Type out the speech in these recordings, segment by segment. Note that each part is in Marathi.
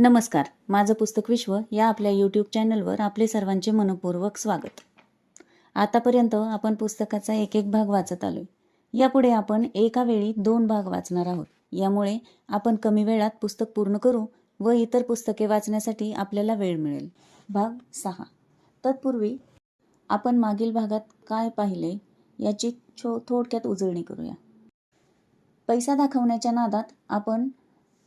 नमस्कार माझं पुस्तक विश्व या आपल्या यूट्यूब चॅनलवर आपले सर्वांचे मनपूर्वक स्वागत. आतापर्यंत आपण पुस्तकाचा एक एक भाग वाचत आलो यापुढे आपण एका वेळी दोन भाग वाचणार आहोत. यामुळे आपण कमी वेळात पुस्तक पूर्ण करू व इतर पुस्तके वाचण्यासाठी आपल्याला वेळ मिळेल. भाग सहा. तत्पूर्वी आपण मागील भागात काय पाहिले याची छो थोडक्यात उजळणी करूया. पैसा दाखवण्याच्या नादात आपण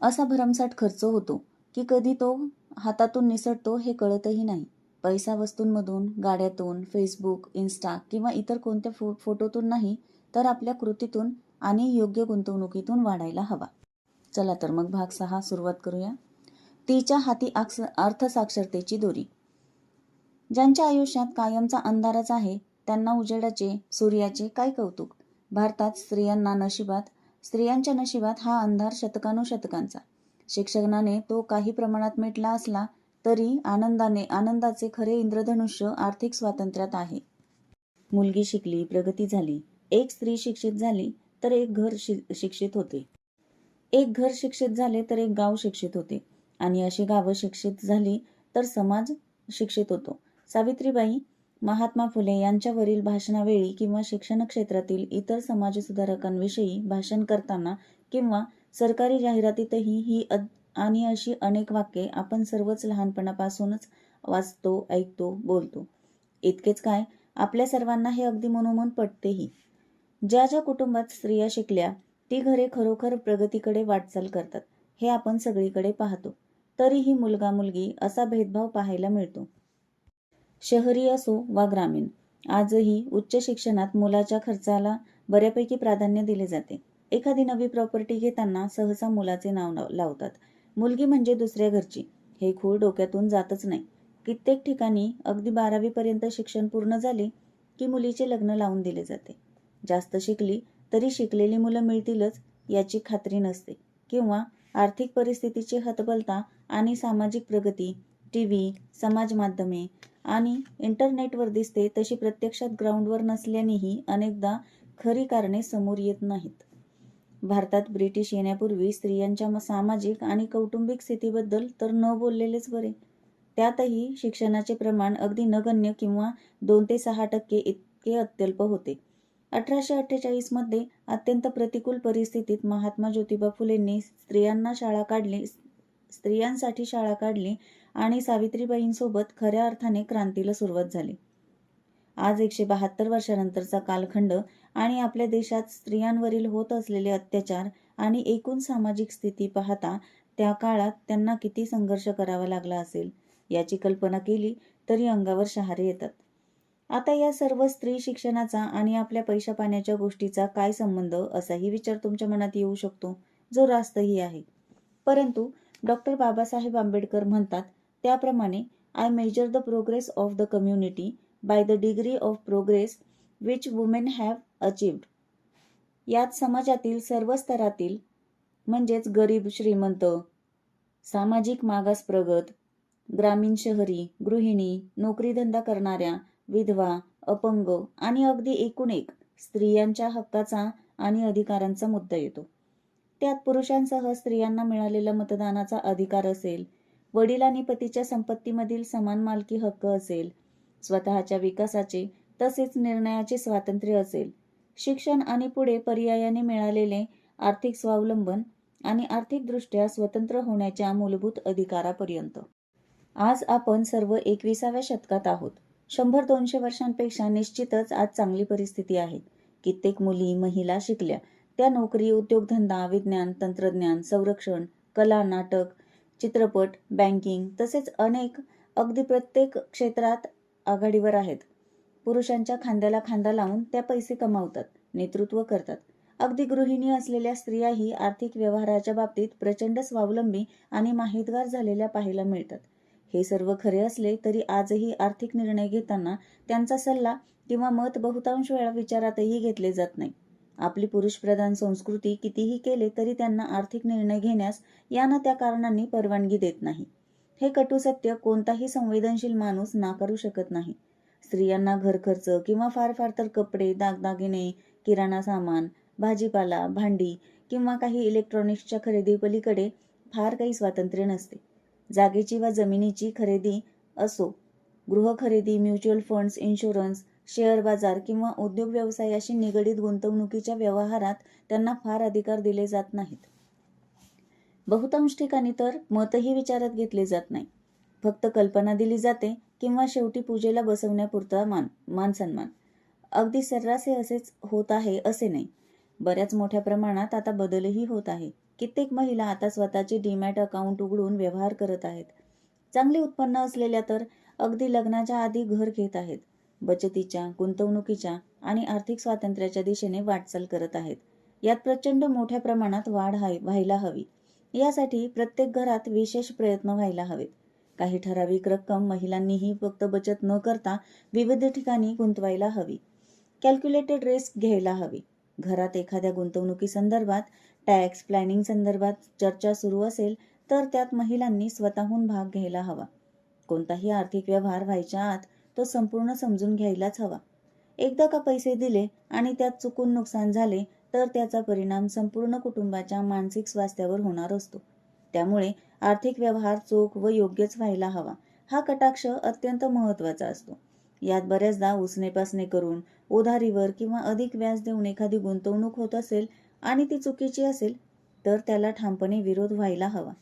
असा भरमसाठ खर्च होतो की कधी तो हातातून निसटतो हे कळतही नाही. पैसा वस्तूंमधून गाड्यातून फेसबुक इन्स्टा किंवा इतर कोणत्या फो फोटोतून नाही तर आपल्या कृतीतून आणि योग्य गुंतवणुकीतून वाढायला हवा. चला तर मग भाग सहा सुरुवात करूया. तिच्या हाती आक्ष अर्थसाक्षरतेची दोरी. ज्यांच्या आयुष्यात कायमचा अंधारच आहे त्यांना उजेडाचे सूर्याचे काय कौतुक? भारतात स्त्रियांना नशिबात स्त्रियांच्या नशिबात हा अंधार शतकानुशतकांचा. शिक्षणाने तो काही प्रमाणात मिटला असला तरी आनंदाने आनंदाचे खरे इंद्रधनुष्य आर्थिक स्वातंत्र्यात आहे. मुलगी शिकली प्रगती झाली. एक स्त्री शिक्षित झाली तर एक घर शि शिक्षित होते. एक घर शिक्षित झाले तर एक गाव शिक्षित होते. आणि अशी गावं शिक्षित झाली तर समाज शिक्षित होतो. सावित्रीबाई महात्मा फुले यांच्यावरील भाषणावेळी किंवा शिक्षण क्षेत्रातील इतर समाजसुधारकांविषयी भाषण करताना किंवा सरकारी जाहिरातीतही ही अद आणि अशी अनेक वाक्ये आपण सर्वच लहानपणापासूनच वाचतो ऐकतो बोलतो. इतकेच काय आपल्या सर्वांना हे अगदी मनोमन पटतेही. ज्या ज्या कुटुंबात स्त्रिया शिकल्या ती घरे खरोखर प्रगतीकडे वाटचाल करतात हे आपण सगळीकडे पाहतो. तरीही मुलगा मुलगी असा भेदभाव पाहायला मिळतो. शहरी असो वा ग्रामीण आजही उच्च शिक्षणात मुलाच्या खर्चाला बऱ्यापैकी प्राधान्य दिले जाते. एखादी नवी प्रॉपर्टी घेताना सहसा मुलाचे नाव लाव- लावतात. मुलगी म्हणजे दुसऱ्या घरची. हे खूळ डोक्यातून जातच नाही. कित्येक ठिकाणी अगदी बारावीपर्यंत शिक्षण पूर्ण झाले की मुलीचे लग्न लावून दिले जाते. जास्त शिकली तरी शिकलेली मुलं मिळतीलच याची खात्री नसते. किंवा आर्थिक परिस्थितीची हतबलता आणि सामाजिक प्रगती टी व्ही समाज माध्यमे आणि इंटरनेटवर दिसते तशी प्रत्यक्षात ग्राउंडवर नसल्यानेही अनेकदा खरी कारणे समोर येत नाहीत. भारतात ब्रिटिश येण्यापूर्वी स्त्रियांच्या म- सामाजिक आणि कौटुंबिक स्थितीबद्दल तर न बोललेलेच बरे. त्यातही शिक्षणाचे प्रमाण अगदी नगण्य किंवा दोन ते सहा टक्के इतके अत्यल्प होते. अठराशे अठ्ठेचाळीसमध्ये अत्यंत प्रतिकूल परिस्थितीत महात्मा ज्योतिबा फुलेंनी स्त्रियांना शाळा काढली स्त्रियांसाठी शाळा काढली आणि सावित्रीबाईंसोबत खऱ्या अर्थाने क्रांतीला सुरुवात झाली. आज एकशे बहात्तर वर्षानंतरचा कालखंड आणि आपल्या देशात स्त्रियांवरील होत असलेले अत्याचार आणि एकूण सामाजिक स्थिती पाहता त्या काळात त्यांना किती संघर्ष करावा लागला असेल याची कल्पना केली तरी अंगावर शहारे येतात. आता या सर्व स्त्री शिक्षणाचा आणि आपल्या पैशा पाण्याच्या गोष्टीचा काय संबंध असाही विचार तुमच्या मनात येऊ शकतो. जो रास्तही आहे. परंतु डॉक्टर बाबासाहेब आंबेडकर म्हणतात त्याप्रमाणे I measure the progress of the community by the degree of progress which women have achieved यात समाजातील सर्व स्तरातील म्हणजेच गरीब श्रीमंत सामाजिक मागास प्रगत ग्रामीण शहरी गृहिणी नोकरीधंदा करणाऱ्या विधवा अपंग आणि अगदी एकूण एक स्त्रियांच्या हक्काचा आणि अधिकारांचा मुद्दा येतो. त्यात पुरुषांसह स्त्रियांना मिळालेला मतदानाचा अधिकार असेल वडील आणि पतीच्या संपत्तीमधील समान मालकी हक्क असेल स्वतःच्या विकासाचे तसेच निर्णयाचे स्वातंत्र्य असेल. शिक्षण आणि पुढे पर्यायाने मिळालेले आर्थिक स्वावलंबन आणि आर्थिकदृष्ट्या स्वतंत्र होण्याच्या मूलभूत अधिकारापर्यंत. आज आपण सर्व एकविसाव्या शतकात आहोत. शंभर दोनशे वर्षांपेक्षा निश्चितच आज चांगली परिस्थिती आहे. कित्येक मुली महिला शिकल्या. त्या नोकरी उद्योगधंदा विज्ञान तंत्रज्ञान संरक्षण कला नाटक चित्रपट बँकिंग तसेच अनेक अगदी प्रत्येक क्षेत्रात आघाडीवर आहेत. पुरुषांच्या खांद्याला खांदा लावून त्या पैसे कमावतात नेतृत्व करतात. अगदी गृहिणी असलेल्या स्त्रियाही आर्थिक व्यवहाराच्या बाबतीत प्रचंड स्वावलंबी आणि माहितगार झालेल्या पाहायला मिळतात. हे सर्व खरे असले तरी आजही आर्थिक निर्णय घेताना त्यांचा सल्ला किंवा मत बहुतांश वेळा विचारातही घेतले जात नाही. आपली पुरुषप्रधान संस्कृती कितीही केले तरी त्यांना आर्थिक निर्णय घेण्यास या ना त्या कारणांनी परवानगी देत नाही. हे कटू सत्य कोणताही संवेदनशील माणूस नाकारू शकत नाही. स्त्रियांना घरखर्च किंवा फार फार तर कपडे दागदागिने किराणा सामान भाजीपाला भांडी किंवा काही इलेक्ट्रॉनिक्सच्या खरेदीपलीकडे फार काही स्वातंत्र्य नसते. जागेची वा जमिनीची खरेदी असो गृह खरेदी म्युच्युअल फंड्स इन्शुरन्स शेअर बाजार किंवा उद्योग व्यवसायाशी निगडीत गुंतवणुकीच्या व्यवहारात त्यांना फार अधिकार दिले जात नाहीत. बहुतांश ठिकाणी तर मतही विचारात घेतले जात नाही. फक्त कल्पना दिली जाते किंवा शेवटी पूजेला बसवण्यापुरता मान मान सन्मान. अगदी सर्रास हे असेच होत आहे असे नाही. बऱ्याच मोठ्या प्रमाणात आता बदलही होत आहे. कित्येक महिला आता स्वतःचे डीमॅट अकाउंट उघडून व्यवहार करत आहेत. चांगले उत्पन्न असलेल्या तर अगदी लग्नाच्या आधी घर घेत आहेत. बचतीच्या गुंतवणुकीच्या आणि आर्थिक स्वातंत्र्याच्या दिशेने वाटचाल करत आहेत. यात प्रचंड मोठ्या प्रमाणात वाढ हाय व्हायला हवी. यासाठी प्रत्येक घरात विशेष प्रयत्न व्हायला हवेत. काही ठराविक रक्कम महिलांनीही फक्त बचत न करता विविध ठिकाणी गुंतवायला हवी. कॅल्क्युलेटेड रिस्क घ्यायला हवी. घरात एखाद्या गुंतवणुकी संदर्भात टॅक्स प्लॅनिंग संदर्भात चर्चा सुरू असेल तर त्यात महिलांनी स्वतःहून भाग घ्यायला हवा. कोणताही आर्थिक व्यवहार व्हायच्या आत तो संपूर्ण समजून घ्यायलाच हवा. एकदा का पैसे दिले आणि त्यात चुकून नुकसान झाले तर त्याचा परिणाम संपूर्ण कुटुंबाच्या मानसिक स्वास्थ्यावर होणार असतो. त्यामुळे आर्थिक व्यवहार चोख व योग्यच व्हायला हवा हा कटाक्ष अत्यंत महत्त्वाचा असतो. यात बऱ्याचदा उसनेपासने करून उधारीवर किंवा अधिक व्याज देऊन एखादी गुंतवणूक होत असेल आणि ती चुकीची असेल तर त्याला ठामपणे विरोध व्हायला हवा.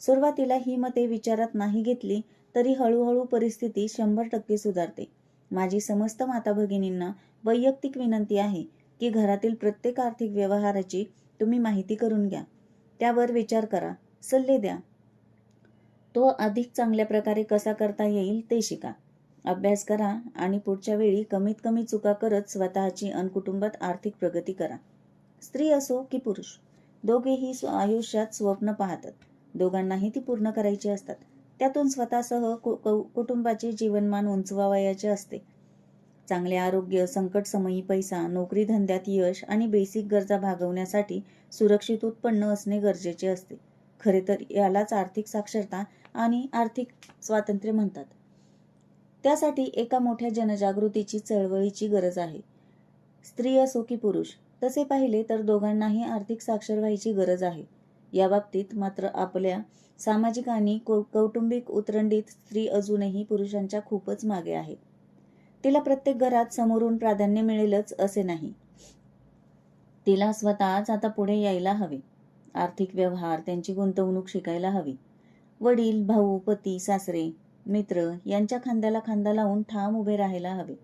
सुरुवातीला ही मते विचारात नाही घेतली तरी हळूहळू परिस्थिती शंभर टक्के सुधारते. माझी समस्त माता भगिनींना वैयक्तिक विनंती आहे की घरातील प्रत्येक आर्थिक व्यवहाराची तुम्ही माहिती करून घ्या. त्यावर विचार करा. सल्ले द्या. तो अधिक चांगल्या प्रकारे कसा करता येईल ते शिका. अभ्यास करा आणि पुढच्या वेळी कमीत कमी चुका करत स्वतःची अन कुटुंबात आर्थिक प्रगती करा. स्त्री असो की पुरुष दोघेही स्व- आयुष्यात स्वप्न पाहतात. दोघांनाही ती पूर्ण करायची असतात. त्यातून स्वतःसह कु- कु- कुटुंबाचे जीवनमान उंचवावयाचे असते. चांगले आरोग्य संकटसमयी पैसा नोकरी धंद्यात यश आणि बेसिक गरजा भागवण्यासाठी सुरक्षित उत्पन्न असणे गरजेचे असते. खरे तर यालाच आर्थिक साक्षरता आणि आर्थिक स्वातंत्र्य म्हणतात. त्यासाठी एका मोठ्या जनजागृतीची चळवळीची गरज आहे. स्त्री असो की पुरुष तसे पाहिले तर दोघांनाही आर्थिक साक्षर व्हायची गरज आहे. या बाबतीत मात्र आपल्या सामाजिक आणि कौ कौटुंबिक उतरंडीत स्त्री अजूनही पुरुषांच्या खूपच मागे आहे. तिला प्रत्येक घरात समोरून प्राधान्य मिळेलच असे नाही. तिला स्वतःच आता पुढे यायला हवे. आर्थिक व्यवहार त्यांची गुंतवणूक शिकायला हवी. वडील भाऊ पती सासरे मित्र यांच्या खांद्याला खांदा लावून ठाम उभे राहायला हवे.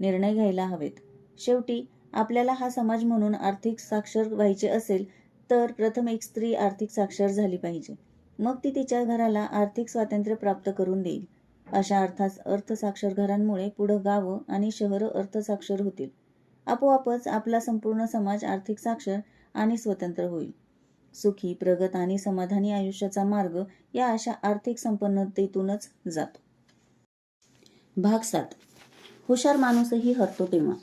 निर्णय घ्यायला हवेत. शेवटी आपल्याला हा समाज म्हणून आर्थिक साक्षर व्हायचे असेल तर प्रथम एक स्त्री आर्थिक साक्षर झाली पाहिजे. मग ती तिच्या घराला आर्थिक स्वातंत्र्य प्राप्त करून देईल. अशा अर्थास अर्थसाक्षर घरांमुळे पुढं गावं आणि शहरं अर्थसाक्षर होतील. आपोआपच आपला संपूर्ण समाज आर्थिक साक्षर आणि स्वतंत्र होईल. सुखी प्रगत आणि समाधानी आयुष्याचा मार्ग या अशा आर्थिक संपन्नतेतूनच जातो. भाग सात. हुशार माणूसही हरतो तेव्हा.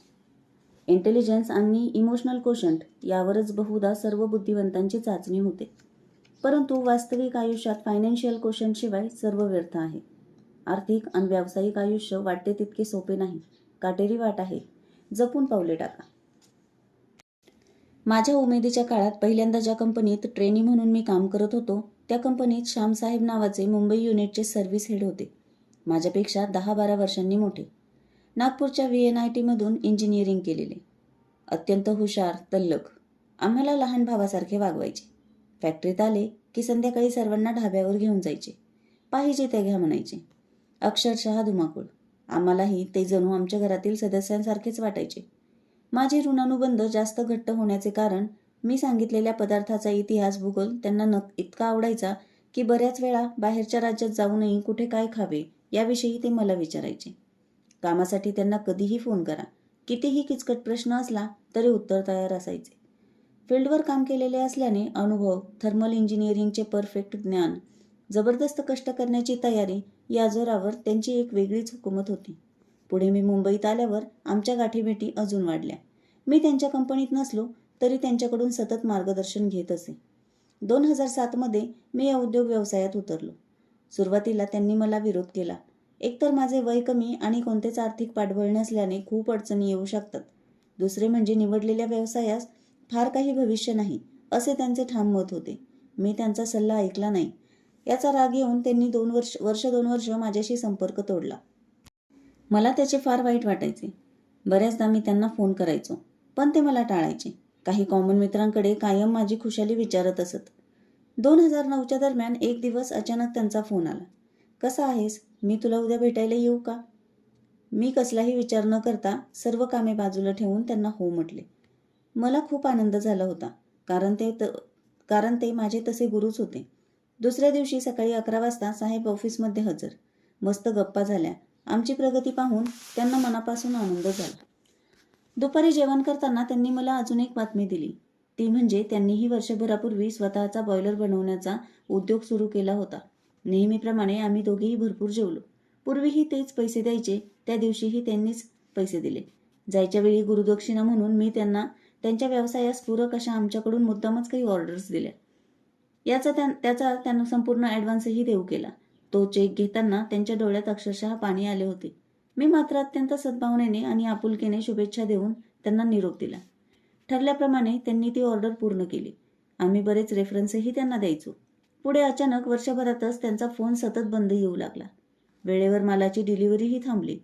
इंटेलिजन्स आणि इमोशनल कोशंट यावरच बहुधा सर्व बुद्धिवंतांची चाचणी होते. परंतु वास्तविक आयुष्यात फायनान्शियल कोशंटशिवाय सर्व व्यर्थ आहे. आर्थिक आणि व्यावसायिक आयुष्य वाटते तितके सोपे नाही. काटेरी वाट आहे. जपून पावले टाका. माझ्या उमेदीच्या काळात पहिल्यांदा ज्या कंपनीत ट्रेनी म्हणून मी काम करत होतो त्या कंपनीत श्यामसाहेब नावाचे मुंबई युनिटचे सर्व्हिस हेड होते. माझ्यापेक्षा दहा बारा वर्षांनी मोठे. नागपूरच्या व्ही एन आय टीमधून इंजिनिअरिंग केलेले. अत्यंत हुशार तल्लख. आम्हाला लहान भावासारखे वागवायचे. फॅक्टरीत आले की संध्याकाळी सर्वांना ढाब्यावर घेऊन जायचे. पाहिजे ते घ्या म्हणायचे. अक्षरशः धुमाकूळ. आम्हालाही ते जणू आमच्या घरातील सदस्यांसारखेच वाटायचे. माझे ऋणानुबंध जास्त घट्ट होण्याचे कारण मी सांगितलेल्या पदार्थाचा इतिहास भूगोल त्यांना न इतका आवडायचा की बऱ्याच वेळा बाहेरच्या राज्यात जाऊनही कुठे काय खावे याविषयी ते मला विचारायचे. कामासाठी त्यांना कधीही फोन करा. कितीही किचकट प्रश्न असला तरी उत्तर तयार असायचे. फील्डवर काम केलेले असल्याने अनुभव थर्मल इंजिनिअरिंगचे परफेक्ट ज्ञान जबरदस्त कष्ट करण्याची तयारी या जोरावर त्यांची एक वेगळीच हुकूमत होती. पुढे मी मुंबईत आल्यावर आमच्या गाठीभेटी अजून वाढल्या. मी त्यांच्या कंपनीत नसलो तरी त्यांच्याकडून सतत मार्गदर्शन घेत असे. दोन हजार सातमध्ये मी या उद्योग व्यवसायात उतरलो. सुरुवातीला त्यांनी मला विरोध केला. एकतर माझे वय कमी आणि कोणतेच आर्थिक पाठबळ नसल्याने खूप अडचणी येऊ शकतात. दुसरे म्हणजे निवडलेल्या व्यवसायास फार काही भविष्य नाही असे त्यांचे ठाम मत होते. मी त्यांचा सल्ला ऐकला नाही. याचा राग येऊन त्यांनी दोन वर्ष वर्ष दोन वर्ष माझ्याशी संपर्क तोडला. मला त्याचे फार वाईट वाटायचे. बऱ्याचदा मी त्यांना फोन करायचो पण ते मला टाळायचे. काही कॉमन मित्रांकडे कायम माझी खुशाली विचारत असत. दोन हजार नऊच्या दरम्यान एक दिवस अचानक त्यांचा फोन आला. कसा आहेस? मी तुला उद्या भेटायला येऊ का? मी कसलाही विचार न करता सर्व कामे बाजूला ठेवून त्यांना हो म्हटले. मला खूप आनंद झाला होता कारण ते त कारण ते माझे तसे गुरुच होते. दुसऱ्या दिवशी सकाळी अकरा वाजता साहेब ऑफिसमध्ये हजर. मस्त गप्पा झाल्या. आमची प्रगती पाहून त्यांना मनापासून आनंद झाला. दुपारी जेवण करताना त्यांनी मला अजून एक बातमी दिली. ती म्हणजे त्यांनीही वर्षभरापूर्वी स्वतःचा बॉयलर बनवण्याचा उद्योग सुरू केला होता. नेहमीप्रमाणे आम्ही दोघेही भरपूर जेवलो. पूर्वीही तेच पैसे द्यायचे त्या दिवशीही त्यांनीच पैसे दिले. जायच्या वेळी गुरुदक्षिणा म्हणून मी त्यांना त्यांच्या व्यवसायास पूरक अशा आमच्याकडून मुद्दामच काही ऑर्डर्स दिल्या. याचा त्या त्याचा त्यांना संपूर्ण ॲडव्हान्सही देऊ केला. तो चेक घेताना त्यांच्या डोळ्यात अक्षरशः पाणी आले होते. मी मात्र अत्यंत सद्भावनेने आणि आपुलकीने शुभेच्छा देऊन त्यांना निरोप दिला. ठरल्याप्रमाणे त्यांनी ती ऑर्डर पूर्ण केली. आम्ही बरेच रेफरन्सही त्यांना द्यायचो. पुढे अचानक वर्षभरातच त्यांचा फोन सतत बंद येऊ लागला. वेळेवर मालाची डिलिव्हरीही थांबली.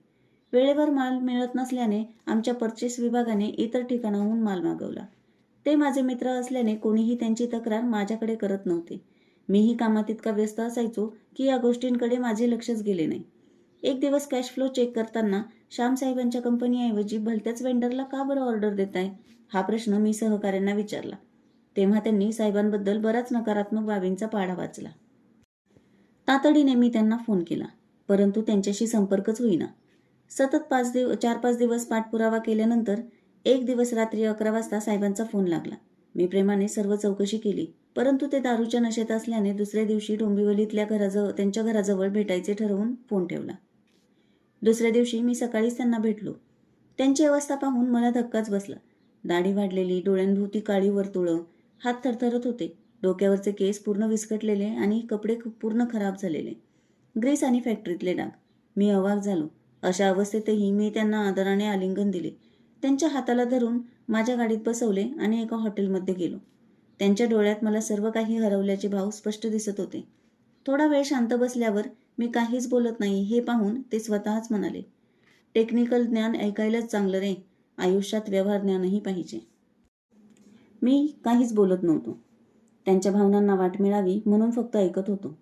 वेळेवर माल मिळत नसल्याने आमच्या परचेस विभागाने इतर ठिकाणाहून माल मागवला. ते माझे मित्र असल्याने कोणीही त्यांची तक्रार माझ्याकडे करत नव्हते. मीही कामात इतका व्यस्त असायचो की या गोष्टींकडे माझे लक्षच गेले नाही. एक दिवस कॅश फ्लो चेक करताना श्यामसाहेबांच्या कंपनीऐवजी भलत्याच वेंडरला का बरं ऑर्डर देताय? हा प्रश्न मी सहकाऱ्यांना विचारला. तेव्हा त्यांनी साहेबांबद्दल बराच नकारात्मक बाबींचा पाढा वाचला. तातडीने मी त्यांना फोन केला परंतु त्यांच्याशी संपर्कच होईना. सतत पाच दिव चार पाच दिवस पाठपुरावा केल्यानंतर एक दिवस रात्री अकरा वाजता साहेबांचा फोन लागला. मी प्रेमाने सर्व चौकशी केली परंतु ते दारूच्या नशेत असल्याने दुसऱ्या दिवशी डोंबिवलीतल्या घराजवळ त्यांच्या घराजवळ भेटायचे ठरवून फोन ठेवला. दुसऱ्या दिवशी मी सकाळीच त्यांना भेटलो. त्यांची अवस्था पाहून मला धक्काच बसला. दाढी वाढलेली डोळ्यांभोवती काळी वर्तुळं हात थरथरत होते. डोक्यावरचे केस पूर्ण विस्कटलेले आणि कपडे खूप पूर्ण खराब झालेले. ग्रीस आणि फॅक्टरीतले डाग. मी अवाक झालो. अशा अवस्थेतही मी त्यांना आदराने आलिंगन दिले. त्यांच्या हाताला धरून माझ्या गाडीत बसवले आणि एका हॉटेलमध्ये गेलो. त्यांच्या डोळ्यात मला सर्व काही हरवल्याचे भाव स्पष्ट दिसत होते. थोडा वेळ शांत बसल्यावर मी काहीच बोलत नाही हे पाहून ते स्वतःच म्हणाले टेक्निकल ज्ञान ऐकायलाच चांगलं रे. आयुष्यात व्यवहार ज्ञानही पाहिजे. मी काहीच बोलत नव्हतो. त्यांच्या भावनांना वाट मिळावी म्हणून फक्त ऐकत होतो.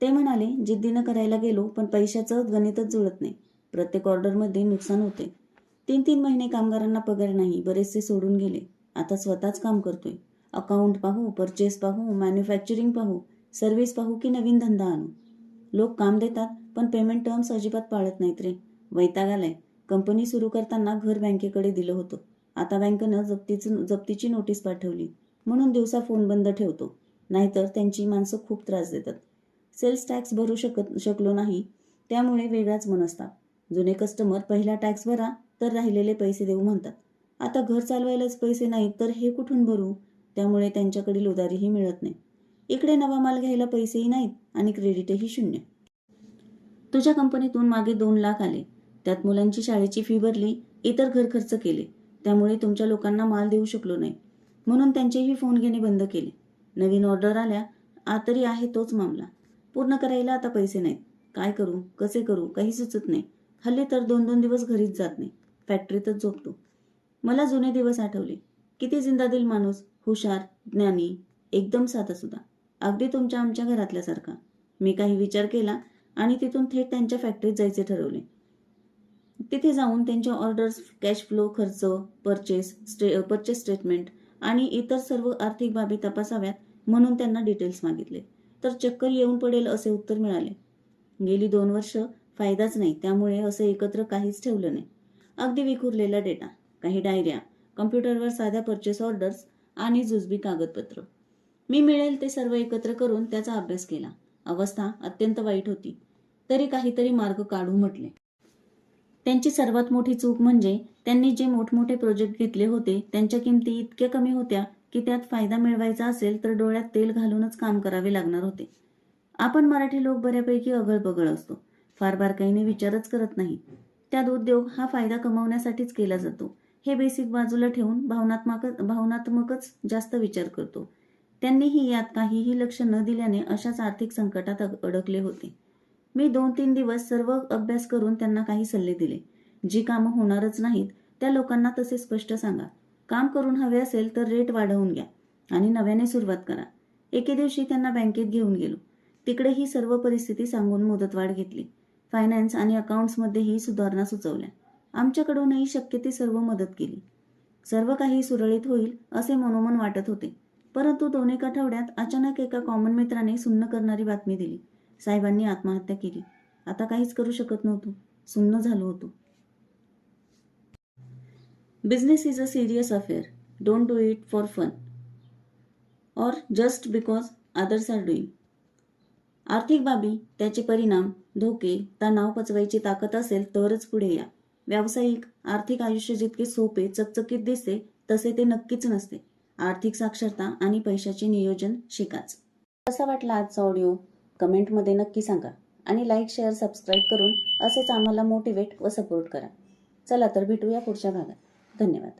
ते म्हणाले जिद्दीनं करायला गेलो पण पैशाचं गणितच जुळत नाही. प्रत्येक ऑर्डरमध्ये नुकसान होते. तीन तीन महिने कामगारांना पगार नाही बरेचसे सोडून गेले. आता स्वतःच काम करतोय. अकाउंट पाहू परचेस पाहू मॅन्युफॅक्चरिंग पाहू सर्व्हिस पाहू की नवीन धंदा आणू? लोक काम देतात पण पेमेंट टर्म्स अजिबात पाळत नाहीत रे. वैताग आलाय कंपनी सुरू करताना घर बँकेकडे दिलं होतं. आता बँकेनं जप्तीचं जप्तीची नोटीस पाठवली. म्हणून दिवसा फोन बंद ठेवतो. नाहीतर त्यांची माणसं खूप त्रास देतात. सेल्स टॅक्स भरू शकत शकलो नाही त्यामुळे वेगळाच मनस्ताप. जुने कस्टमर पहिला टॅक्स भरा तर राहिलेले पैसे देऊ म्हणतात. आता घर चालवायलाच पैसे नाहीत तर हे कुठून भरू? त्यामुळे त्यांच्याकडील उधारीही मिळत नाही. इकडे नवा माल घ्यायला पैसेही नाहीत आणि क्रेडिटही शून्य. तुझ्या कंपनीतून मागे दोन लाख आले. त्यात मुलांची शाळेची फी भरली इतर घर खर्च केले. त्यामुळे तुमच्या लोकांना माल देऊ शकलो नाही. म्हणून त्यांचेही फोन घेणे बंद केले. नवीन ऑर्डर आल्या आ तरी आहे तोच मामला. पूर्ण करायला आता पैसे नाहीत. काय करू कसे करू काही सुचत नाही. हल्ली तर दोन दोन दिवस घरीच जात नाही. फॅक्टरीतच झोपतो. मला जुने दिवस आठवले. किती जिंदादिल माणूस हुशार ज्ञानी एकदम साधासुद्धा अगदी तुमच्या आमच्या घरातल्यासारखा मी काही विचार केला आणि तिथून थेट त्यांच्या फॅक्टरीत जायचे ठरवले. तिथे जाऊन त्यांच्या ऑर्डर्स कॅश फ्लो खर्च परचेस स्टे परचेस स्टेटमेंट आणि इतर सर्व आर्थिक बाबी तपासाव्यात म्हणून त्यांना डिटेल्स मागितले. तर चक्कर येऊन पडेल असे उत्तर मिळाले. गेली दोन वर्ष फायदाच नाही त्यामुळे असं एकत्र काहीच ठेवलं नाही. अगदी विखुरलेला डेटा काही डायऱ्या कम्प्युटरवर साध्या परचेस ऑर्डर्स आणि जुजबी कागदपत्र. मी मिळेल ते सर्व एकत्र करून त्याचा अभ्यास केला. अवस्था अत्यंत वाईट होती. तरी काहीतरी मार्ग काढू म्हटले. त्यांची सर्वात मोठी चूक म्हणजे त्यांनी जे मोठमोठे प्रोजेक्ट घेतले होते त्यांच्या किमती इतक्या कमी होत्या की त्यात फायदा मिळवायचा असेल तर डोळ्यात तेल घालूनच काम करावे लागणार होते. आपण मराठी लोक बऱ्यापैकी अगळबगळ असतो. फार बारकाईने विचारच करत नाही. त्यात उद्योग हा फायदा कमावण्यासाठीच केला जातो. हे बेसिक बाजूला ठेवून भावनात्मक भावनात्मकच जास्त विचार करतो. त्यांनीही यात काहीही लक्ष न दिल्याने अशाच आर्थिक संकटात अडकले होते. मी दोन तीन दिवस सर्व अभ्यास करून त्यांना काही सल्ले दिले. जी कामं होणारच नाहीत त्या लोकांना तसे स्पष्ट सांगा. काम करून हवे असेल तर रेट वाढवून घ्या आणि नव्याने सुरुवात करा. एके दिवशी त्यांना बँकेत घेऊन गेलो. तिकडे ही सर्व परिस्थिती सांगून मुदतवाढ घेतली. फायनान्स आणि अकाउंट्समध्येही सुधारणा सुचवल्या. आमच्याकडूनही शक्य ती सर्व मदत केली. सर्व काही सुरळीत होईल असे मनोमन वाटत होते. परंतु दोन एक आठवड्यात अचानक एका कॉमन मित्राने सुन्न करणारी बातमी दिली. साहेबांनी आत्महत्या केली. आता काहीच करू शकत नव्हतो. सुन्न झालो होतो. Business is a serious affair don't do it for fun और just because others are doing आर्थिक बाबी त्याचे परिणाम धोके तणाव पचवायची ताकद असेल तरच पुढे या. व्यावसायिक आर्थिक आयुष्य जितके सोपे चकचकीत दिसते तसे ते नक्कीच नसते. आर्थिक साक्षरता आणि पैशाचे नियोजन शिकाच. कसा वाटला आजचा ऑडिओ कमेंटमध्ये नक्की सांगा आणि लाईक शेअर सबस्क्राईब करून असेच आम्हाला मोटिवेट व सपोर्ट करा. चला तर भेटूया पुढच्या भागात. धन्यवाद.